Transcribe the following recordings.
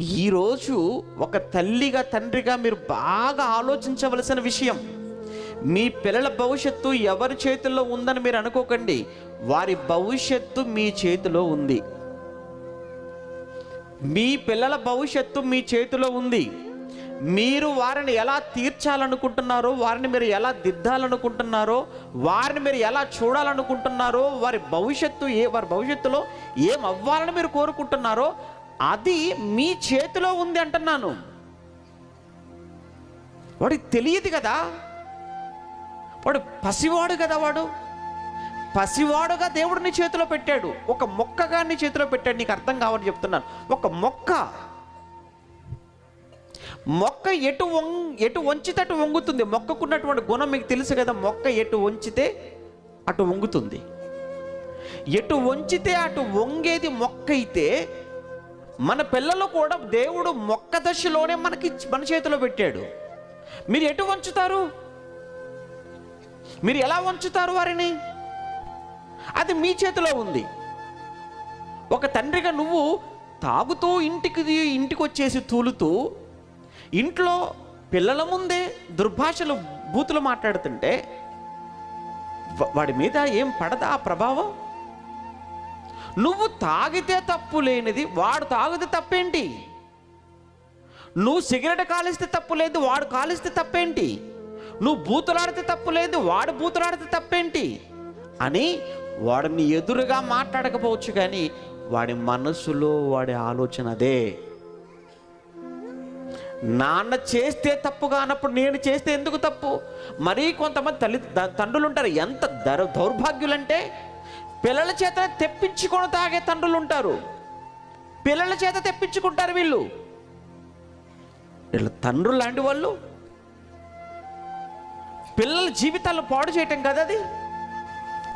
ఈరోజు ఒక తల్లిగా తండ్రిగా మీరు బాగా ఆలోచించవలసిన విషయం మీ పిల్లల భవిష్యత్తు ఎవరి చేతుల్లో ఉందని మీరు అనుకోకండి. వారి భవిష్యత్తు మీ చేతిలో ఉంది. మీ పిల్లల భవిష్యత్తు మీ చేతిలో ఉంది. మీరు వారిని ఎలా తీర్చాలనుకుంటున్నారో వారిని మీరు ఎలా దిద్దాలనుకుంటున్నారో వారిని మీరు ఎలా చూడాలనుకుంటున్నారో వారి భవిష్యత్తు ఏ వారి భవిష్యత్తులో ఏం అవ్వాలని మీరు కోరుకుంటున్నారో అది మీ చేతిలో ఉంది అంటున్నాను. వాడికి తెలియదు కదా. వాడు పసివాడు కదా వాడు. పసివాడుగా దేవుడు నీ చేతిలో పెట్టాడు. ఒక మొక్కగా నీ చేతిలో పెట్టాడు. నీకు అర్థం కావని చెప్తున్నాను. ఒక మొక్క. మొక్క ఎటు వంగ్ ఎటు వంచితే అటు వంగుతుంది. మొక్కకున్నటువంటి గుణం మీకు తెలుసు కదా. మొక్క ఎటు వంచితే అటు వంగుతుంది. ఎటు వంచితే అటు వంగేది మొక్క అయితే మన పిల్లలు కూడా దేవుడు మొక్క దశలోనే మనకి మన చేతిలో పెట్టాడు. మీరు ఎటు వంచుతారు? మీరు ఎలా వంచుతారు వారిని? అది మీ చేతిలో ఉంది. ఒక తండ్రిగా నువ్వు తాగుతూ ఇంటికి ఇంటికి వచ్చేసి తూలుతూ ఇంట్లో పిల్లల ముందే దుర్భాషలు బూతులు మాట్లాడుతుంటే వాడి మీద ఏం పడదా ఆ ప్రభావం? నువ్వు తాగితే తప్పు లేనిది వాడు తాగితే తప్పేంటి? నువ్వు సిగరెట్ కాలిస్తే తప్పు లేదు వాడు కాలిస్తే తప్పేంటి? నువ్వు బూతులాడితే తప్పు లేదు వాడు బూతులాడితే తప్పేంటి? అని వాడిని ఎదురుగా మాట్లాడకపోవచ్చు కానీ వాడి మనసులో వాడి ఆలోచన అదే. నాన్న చేస్తే తప్పుగా అన్నప్పుడు నేను చేస్తే ఎందుకు తప్పు? మరీ కొంతమంది తల్లి తండ్రులు ఉంటారు ఎంత దౌ దౌర్భాగ్యులంటే పిల్లల చేత తెప్పించుకొని తాగే తండ్రులు ఉంటారు పిల్లల చేత తెప్పించుకుంటారు వీళ్ళు. వీళ్ళ తండ్రులు లాంటి వాళ్ళు. పిల్లల జీవితాలను పాడు చేయటం కదా అది?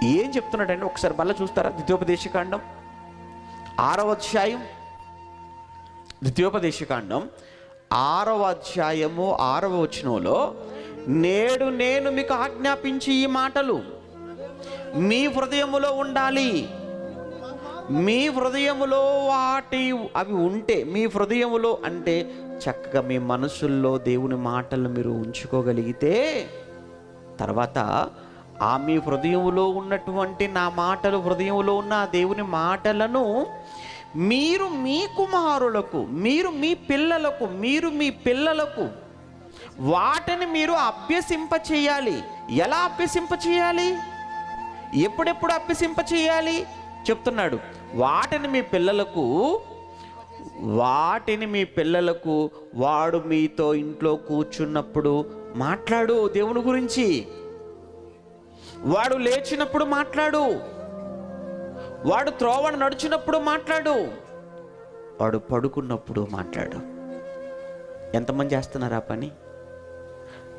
ఏం చెప్తున్నాడండి? ఒకసారి మళ్ళీ చూస్తారా? ద్వితీయోపదేశకాండం ఆరవ అధ్యాయం. ద్వితీయోపదేశకాండం ఆరవ అధ్యాయము ఆరవ వచనంలో నేడు నేను మీకు ఆజ్ఞాపించి ఈ మాటలు. మీ హృదయములో ఉండాలి. మీ హృదయములో వాటి అవి ఉంటే మీ హృదయములో అంటే చక్కగా మీ మనసుల్లో దేవుని మాటలు మీరు ఉంచుకోగలిగితే తర్వాత ఆ మీ హృదయములో ఉన్నటువంటి నా మాటలు హృదయములో ఉన్న ఆ దేవుని మాటలను మీరు మీ కుమారులకు మీరు మీ పిల్లలకు మీరు మీ పిల్లలకు వాటిని మీరు అభ్యసింప చేయాలి ఎలా అభ్యసింప చేయాలి ఎప్పుడెప్పుడు అభ్యసింప చేయాలి? చెప్తున్నాడు. వాటిని మీ పిల్లలకు వాటిని మీ పిల్లలకు వాడు మీతో ఇంట్లో కూర్చున్నప్పుడు మాట్లాడు దేవుని గురించి. వాడు లేచినప్పుడు మాట్లాడు. వాడు త్రోవను నడిచినప్పుడు మాట్లాడు. వాడు పడుకున్నప్పుడు మాట్లాడు. ఎంతమంది చేస్తున్నారు ఆ పని?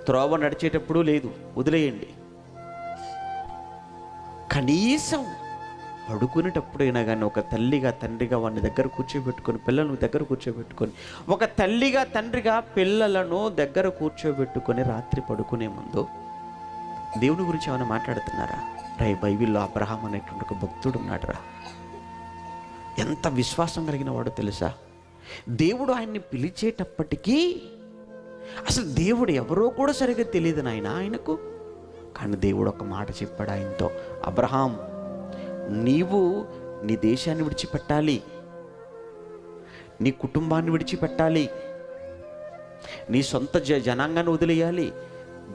త్రోవ నడిచేటప్పుడు లేదు వదిలేయండి. కనీసం పడుకునేటప్పుడైనా కానీ ఒక తల్లిగా తండ్రిగా వాడిని దగ్గర కూర్చోబెట్టుకొని పిల్లలను దగ్గర కూర్చోబెట్టుకొని ఒక తల్లిగా తండ్రిగా పిల్లలను దగ్గర కూర్చోబెట్టుకొని రాత్రి పడుకునే ముందు దేవుని గురించి ఏమైనా మాట్లాడుతున్నారా? రై బైబిల్లో అబ్రహాం అనేటువంటి ఒక భక్తుడు ఉన్నాడు రా ఎంత విశ్వాసం కలిగిన వాడో తెలుసా? దేవుడు ఆయన్ని పిలిచేటప్పటికీ అసలు దేవుడు ఎవరో కూడా సరిగ్గా తెలియదు నాయన ఆయనకు. కానీ దేవుడు ఒక మాట చెప్పాడు ఆయనతో అబ్రహాం నీవు నీ దేశాన్ని విడిచిపెట్టాలి. నీ కుటుంబాన్ని విడిచిపెట్టాలి. నీ సొంత జ జనాంగాన్ని వదిలేయాలి.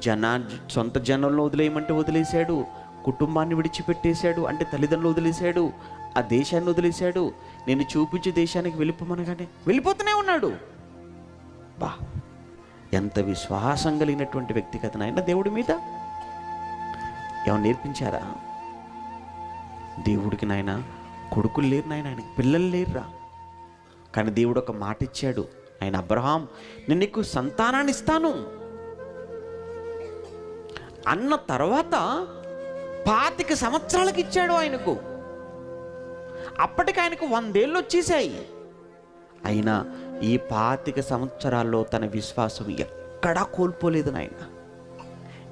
జనా సొంత జనంలో వదిలేయమంటే వదిలేశాడు. కుటుంబాన్ని విడిచిపెట్టేశాడు అంటే తల్లిదండ్రులు వదిలేశాడు. ఆ దేశాన్ని వదిలేశాడు. నేను చూపించే దేశానికి వెళ్ళిపోమనగానే వెళ్ళిపోతూనే ఉన్నాడు. బా ఎంత విశ్వాసం కలిగినటువంటి వ్యక్తిగత నాయన దేవుడి మీద? ఏమైనా నేర్పించారా? దేవుడికి నాయన కొడుకులు లేరు నాయన ఆయనకి పిల్లలు లేరురా. కానీ దేవుడు ఒక మాట ఇచ్చాడు. ఆయన అబ్రహాం నేను నీకు సంతానాన్ని ఇస్తాను. అన్న తర్వాత పాతిక సంవత్సరాలకు ఇచ్చాడు ఆయనకు. అప్పటికి ఆయనకు వందేళ్ళు వచ్చేసాయి అయినా ఈ పాతిక సంవత్సరాల్లో తన విశ్వాసం ఎక్కడా కోల్పోలేదు నాయన.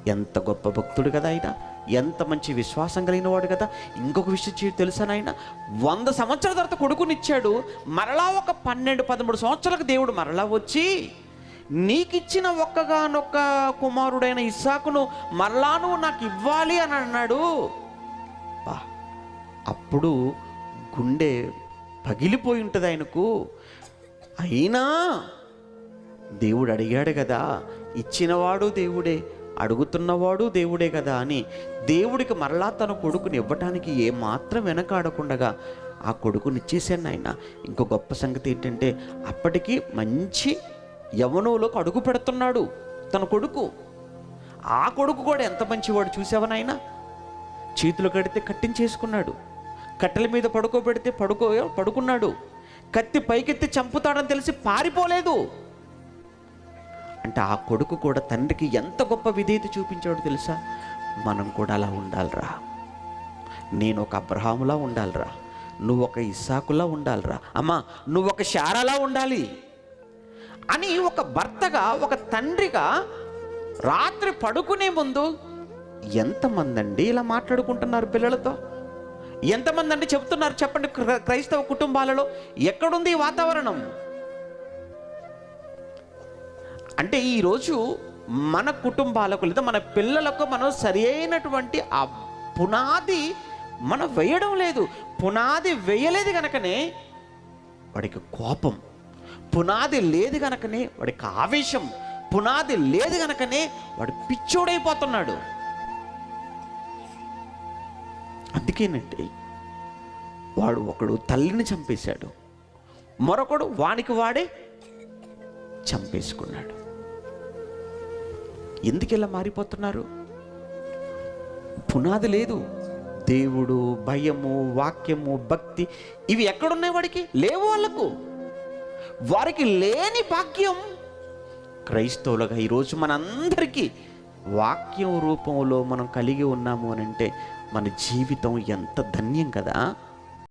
ఎంత గొప్ప భక్తుడు కదా ఆయన. ఎంత మంచి విశ్వాసం కలిగిన వాడు కదా? ఇంకొక విషయం తెలుసా నాయన? వంద సంవత్సరాల తర్వాత కొడుకునిచ్చాడు. మరలా ఒక పన్నెండు పదమూడు సంవత్సరాలకు దేవుడు మరలా వచ్చి నీకిచ్చిన ఒక్కగానొక్క కుమారుడైన ఇస్సాకును మరలా నువ్వు నాకు ఇవ్వాలి అని అన్నాడు. బా అప్పుడు గుండె పగిలిపోయి ఉంటుంది ఆయనకు. అయినా దేవుడు అడిగాడు కదా ఇచ్చినవాడు దేవుడే అడుగుతున్నవాడు దేవుడే కదా అని దేవుడికి మరలా తన కొడుకుని ఇవ్వటానికి ఏమాత్రం వెనకాడకుండగా ఆ కొడుకుని ఇచ్చేసాను ఆయన ఇంకో గొప్ప సంగతి ఏంటంటే అప్పటికి మంచి యవనంలోకి అడుగు పెడుతున్నాడు తన కొడుకు. ఆ కొడుకు కూడా ఎంత మంచివాడు చూసావా నాయన? చేతులు కడితే కట్టించేసుకున్నాడు కట్టెల మీద పడుకోబెడితే పడుకో పడుకున్నాడు. కత్తి పైకెత్తి చంపుతాడని తెలిసి పారిపోలేదు. అంటే ఆ కొడుకు కూడా తండ్రికి ఎంత గొప్ప విధేయత చూపించాడు తెలుసా? మనం కూడా అలా ఉండాలిరా. నేను ఒక అబ్రహాములా ఉండాలిరా. నువ్వు ఒక ఇస్సాకులా ఉండాలిరా. అమ్మా నువ్వు ఒక శారాలా ఉండాలి. అని ఒక భర్తగా ఒక తండ్రిగా రాత్రి పడుకునే ముందు ఎంతమంది అండి ఇలా మాట్లాడుకుంటున్నారు పిల్లలతో? ఎంతమంది అండి చెప్తున్నారు చెప్పండి క్రైస్తవ కుటుంబాలలో? ఎక్కడుంది ఈ వాతావరణం? అంటే ఈరోజు మన కుటుంబాలకు లేదా మన పిల్లలకు మనం సరి అయినటువంటి ఆ పునాది మనం వేయడం లేదు. పునాది వేయలేదు కనుకనే వాడికి కోపం. పునాది లేదు కనుకనే వాడికి ఆవేశం. పునాది లేదు కనుకనే వాడు పిచ్చోడైపోతున్నాడు. అందుకేనండి వాడు ఒకడు తల్లిని చంపేశాడు. మరొకడు వానికి వాడే చంపేసుకున్నాడు. ఎందుకు ఇలా మారిపోతున్నారు? పునాది లేదు. దేవుడు భయము వాక్యము భక్తి ఇవి ఎక్కడున్నాయి వాడికి? లేవు వాళ్ళకు. వారికి లేని భాగ్యం క్రైస్తవులుగా ఈరోజు మనందరికీ వాక్యం రూపంలో మనం కలిగి ఉన్నాము అని అంటే మన జీవితం ఎంత ధన్యం కదా?